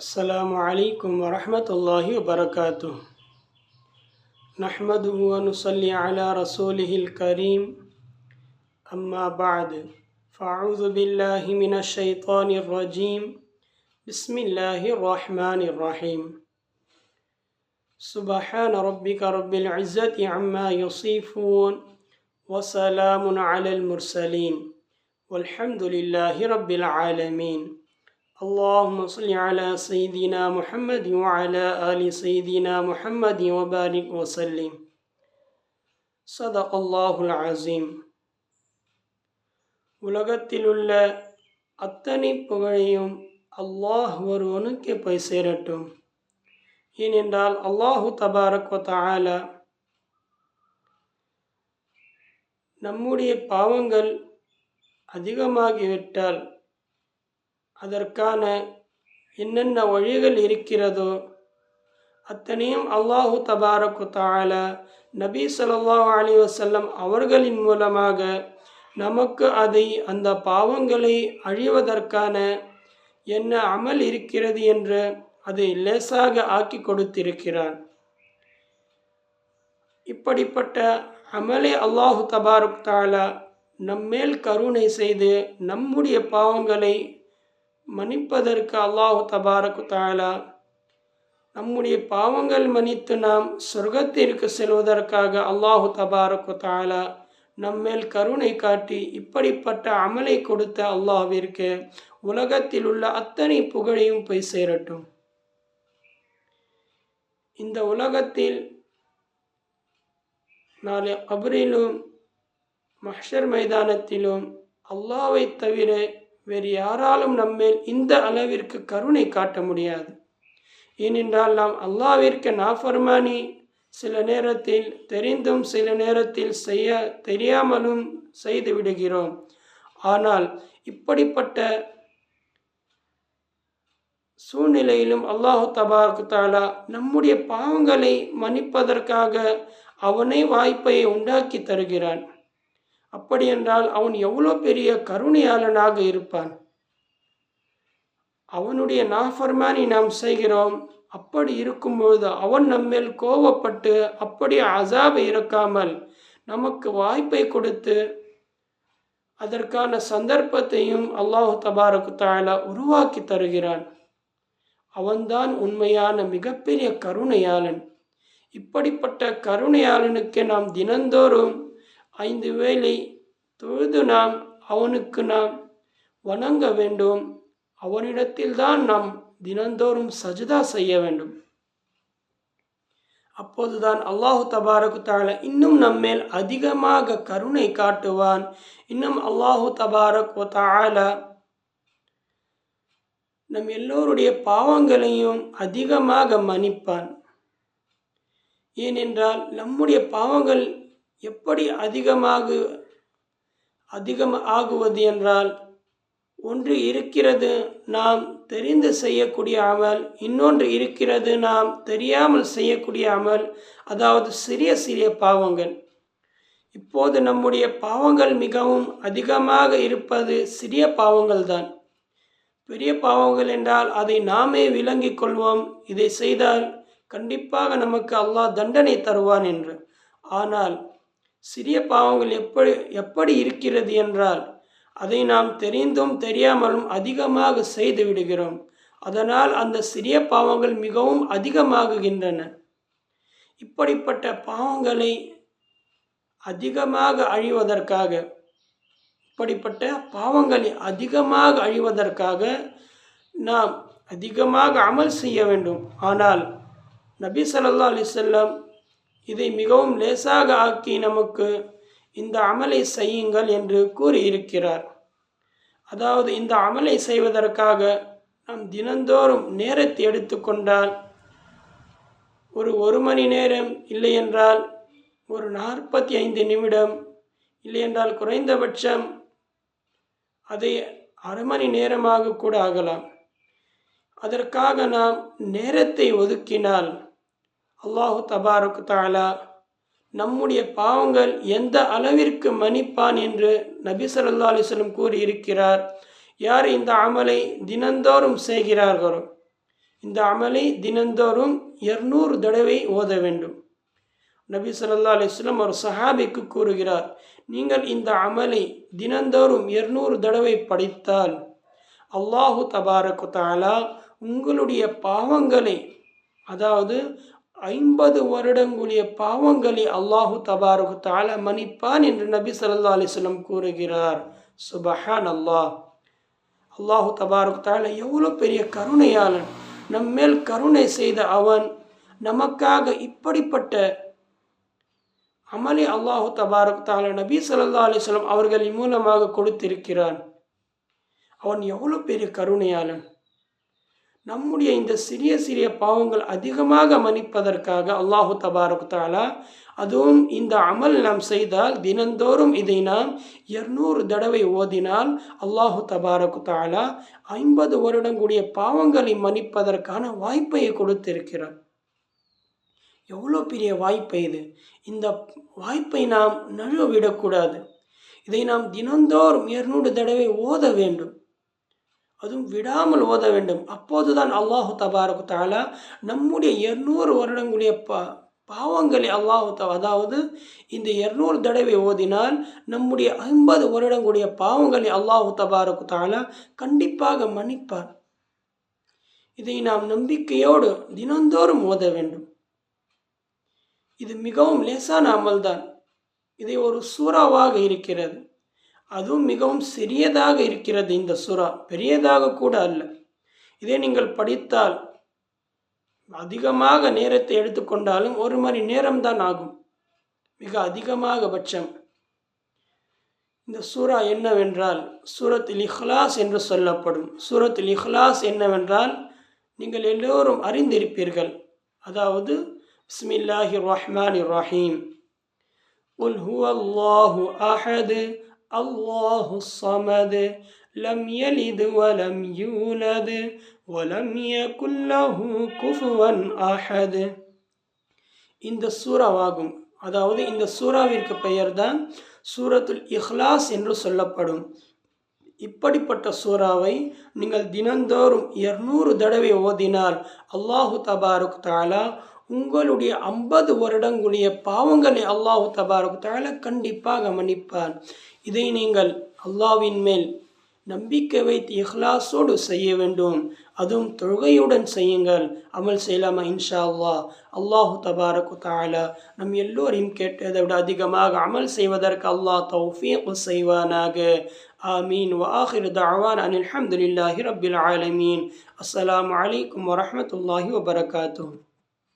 السلام عليكم ورحمة الله وبركاته. نحمده ونصلي على رسوله الكريم. أما بعد فأعوذ بالله من الشيطان الرجيم. بسم الله الرحمن الرحيم. سبحان ربك رب العزة عما يصفون وسلام على المرسلين. والحمد لله رب العالمين. اللهم صل على سيدنا محمد وعلى آل سيدنا محمد وبارك وسلم صدق الله العظيم உலகத்திலுள்ள அத்தனை புகழையும் அல்லாஹ் ஒருவனுக்கு போய் சேரட்டும் ஏனென்றால் அல்லாஹு தபாரக் தாலா நம்முடைய பாவங்கள் அதிகமாகிவிட்டால் அதற்கான என்னென்ன வழிகள் இருக்கிறதோ அத்தனையும் அல்லாஹு தபாரக்கு தாலா நபி சொல்லாஹ் அலி வசல்லம் அவர்களின் மூலமாக நமக்கு அதை அந்த பாவங்களை அழிவதற்கான என்ன அமல் இருக்கிறது என்று அதை லேசாக ஆக்கி கொடுத்திருக்கிறான். இப்படிப்பட்ட அமலை அல்லாஹு தபாருக் தாலா நம்மேல் கருணை செய்து நம்முடைய பாவங்களை மன்னிப்பதற்கு அல்லாஹு தபாரக்கு தாலா நம்முடைய பாவங்கள் மன்னித்து நாம் சொர்க்கத்திற்கு செல்வதற்காக அல்லாஹு தபாரக்கு தாலா நம்மேல் கருணை காட்டி இப்படிப்பட்ட அமலை கொடுத்த அல்லாஹிற்கு உலகத்தில் உள்ள அத்தனை புகழையும் போய் சேரட்டும். இந்த உலகத்தில் நாளை கபரிலும் மஹர் மைதானத்திலும் அல்லாவை தவிர வேறு யாராலும் நம்மேல் இந்த அளவிற்கு கருணை காட்ட முடியாது. ஏனென்றால் நாம் அல்லாவிற்கு நாஃபர்மானி சில நேரத்தில் தெரிந்தும் சில நேரத்தில் செய்ய தெரியாமலும் செய்து விடுகிறோம். ஆனால் இப்படிப்பட்ட சூழ்நிலையிலும் அல்லாஹு தபாக்கு தாலா நம்முடைய பாவங்களை மன்னிப்பதற்காக அவனே வாய்ப்பை உண்டாக்கி தருகிறான். அப்படி என்றால் அவன் எவ்வளோ பெரிய கருணையாளனாக இருப்பான்? அவனுடைய நாஃபர்மானி நாம் செய்கிறோம். அப்படி இருக்கும்பொழுது அவன் நம்மேல் கோவப்பட்டு அப்படி அசாபை இருக்காமல் நமக்கு வாய்ப்பை கொடுத்து அதற்கான சந்தர்ப்பத்தையும் அல்லாஹு தபாரக்கு தாலா உருவாக்கி தருகிறான். அவன்தான் உண்மையான மிகப்பெரிய கருணையாளன். இப்படிப்பட்ட கருணையாளனுக்கு நாம் தினந்தோறும் ஐந்து வேளை தொழுது நாம் அவனுக்கு நாம் வணங்க வேண்டும். அவனிடத்தில்தான் நாம் தினந்தோறும் சஜிதா செய்ய வேண்டும். அப்போதுதான் அல்லாஹு தபாரகு தால இன்னும் நம்மேல் அதிகமாக கருணை காட்டுவான். இன்னும் அல்லாஹு தபாரக் தால நம் எல்லோருடைய பாவங்களையும் அதிகமாக மன்னிப்பான். ஏனென்றால் நம்முடைய பாவங்கள் எப்படி அதிகமாக அதிகம் ஆகுவது என்றால் ஒன்று இருக்கிறது நாம் தெரிந்து செய்யக்கூடிய அமல் இன்னொன்று இருக்கிறது நாம் தெரியாமல் செய்யக்கூடிய அமல் அதாவது சிறிய சிறிய பாவங்கள். இப்போது நம்முடைய பாவங்கள் மிகவும் அதிகமாக இருப்பது சிறிய பாவங்கள் தான் பெரிய பாவங்கள் என்றால் அதை நாமே விளங்கிக் கொள்வோம். இதை செய்தால் கண்டிப்பாக நமக்கு அல்லாஹ் தண்டனை தருவான் என்று. ஆனால் சிறிய பாவங்கள் எப்படி எப்படி இருக்கிறது என்றால் அதை நாம் தெரிந்தும் தெரியாமலும் அதிகமாக செய்து விடுகிறோம். அதனால் அந்த சிறிய பாவங்கள் மிகவும் அதிகமாகுகின்றன. இப்படிப்பட்ட பாவங்களை அதிகமாக அழிவதற்காக இப்படிப்பட்ட பாவங்களை அதிகமாக அழிவதற்காக நாம் அதிகமாக அமல் செய்ய வேண்டும். ஆனால் நபி சல்லா அலிசல்லாம் இதை மிகவும் லேசாக ஆக்கி நமக்கு இந்த அமலை செய்யுங்கள் என்று கூறியிருக்கிறார். அதாவது இந்த அமலை செய்வதற்காக நாம் தினந்தோறும் நேரத்தை எடுத்துக்கொண்டால் ஒரு ஒரு மணி நேரம் இல்லை என்றால் ஒரு நாற்பத்தி ஐந்து நிமிடம் இல்லை என்றால் குறைந்தபட்சம் அதை அரை மணி நேரமாக கூட ஆகலாம். அதற்காக நாம் நேரத்தை ஒதுக்கினால் அல்லாஹு தபாருக்கு தாலா நம்முடைய பாவங்கள் எந்த அளவிற்கு மன்னிப்பான் என்று நபி சல்லா அலிஸ்லம் கூறியிருக்கிறார். யார் இந்த அமலை தினந்தோறும் செய்கிறார்களோ இந்த அமலை தினந்தோறும் இருநூறு தடவை ஓத வேண்டும். நபி ஸல்லல்லாஹு அலிஸ்லம் ஒரு சஹாபிக்கு கூறுகிறார் நீங்கள் இந்த அமலை தினந்தோறும் இருநூறு தடவை படித்தால் அல்லாஹு தபாரக்கு தாலா உங்களுடைய பாவங்களை அதாவது ஐம்பது வருடங்களுடைய பாவங்களை அல்லாஹு தபாரகு தால மன்னிப்பான் என்று நபி சல்லா அலிஸ்லம் கூறுகிறார். சுபஹான் அல்லாஹ் அல்லாஹு தபாரகு தால எவ்வளோ பெரிய கருணையாளன். நம்மேல் கருணை செய்த அவன் நமக்காக இப்படிப்பட்ட அமலை அல்லாஹு தபாரக் தால நபி சல்லா அலிஸ்லம் அவர்களின் மூலமாக கொடுத்திருக்கிறான். அவன் எவ்வளோ பெரிய கருணையாளன். நம்முடைய இந்த சிறிய சிறிய பாவங்கள் அதிகமாக மன்னிப்பதற்காக அல்லாஹு தபாரக் தாலா அதுவும் இந்த அமல் நாம் செய்தால் தினந்தோறும் இதை நாம் இருநூறு தடவை ஓதினால் அல்லாஹு தபாரக் தாலா ஐம்பது வருடங்களுடைய பாவங்களை மன்னிப்பதற்கான வாய்ப்பை கொடுத்திருக்கிறார். எவ்வளோ பெரிய வாய்ப்பு இது. இந்த வாய்ப்பை நாம் நழுவிடக்கூடாது இதை நாம் தினந்தோறும் இருநூறு தடவை ஓத வேண்டும். அதுவும் விடாமல் ஓத வேண்டும். அப்போதுதான் அல்லாஹு தபாரகு தாலா நம்முடைய இருநூறு வருடங்களுடைய பா பாவங்களை அல்லாஹு அதாவது இந்த இருநூறு தடவை ஓதினால் நம்முடைய ஐம்பது வருடங்களுடைய பாவங்களை அல்லாஹு தபாரகு தாலா கண்டிப்பாக மன்னிப்பார். இதை நாம் நம்பிக்கையோடு தினந்தோறும் ஓத வேண்டும். இது மிகவும் லேசான அமல்தான். இதை ஒரு சூறாவாக இருக்கிறது. அதுவும் மிகவும் சிறியதாக இருக்கிறது இந்த சுறா. பெரியதாக கூட அல்ல. இதை நீங்கள் படித்தால் அதிகமாக நேரத்தை எடுத்துக்கொண்டாலும் ஒரு மணி நேரம்தான் ஆகும். மிக அதிகமாக பட்சம். இந்த சூரா என்னவென்றால் சூரத்தில் இஹ்லாஸ் என்று சொல்லப்படும். சூரத்தில் இஹ்லாஸ் என்னவென்றால் நீங்கள் எல்லோரும் அறிந்திருப்பீர்கள். அதாவது பிஸ்மில்லாஹி ரஹ்மான் ரஹீம். உல் ஹுவல்லாஹு அஹது الله الصمد لم يلد ولم يولد ولم يكن له كفوا أحد இந்த சூறாவாகும் அதாவது இந்த சூறாவிற்கு பெயர்தான் சூரத்துல் இஹ்லாஸ் என்று சொல்லப்படும் இப்படிப்பட்ட சூறாவை நீங்கள் தினந்தோறும் இருநூறு தடவை ஓதினால் அல்லாஹு தபாருக் தாலா உங்களுடைய ஐம்பது வருடங்களுடைய பாவங்களை அல்லாஹு தபாரக் தகவலை கண்டிப்பாக மன்னிப்பார். இதை நீங்கள் அல்லாவின் மேல் நம்பிக்கை வைத்து இஹ்லாஸோடு செய்ய வேண்டும். அதுவும் தொழுகையுடன் செய்யுங்கள். அமல் செய்யலாமா? இன்ஷா அல்லா அல்லாஹு தபாரக்கு தாலா நம் எல்லோரையும் கேட்டதை விட அதிகமாக அமல் செய்வதற்கு அல்லாஹ் தௌஃபீக் செய்வானாக. ஆமீன். வாஹிர் தாவான் அனில் அஹமதுல்லாஹி ரபில் ஆலமீன். அஸ்லாம் வலைக்கம் வரமத்துல்லாஹி வபரகாத்தூ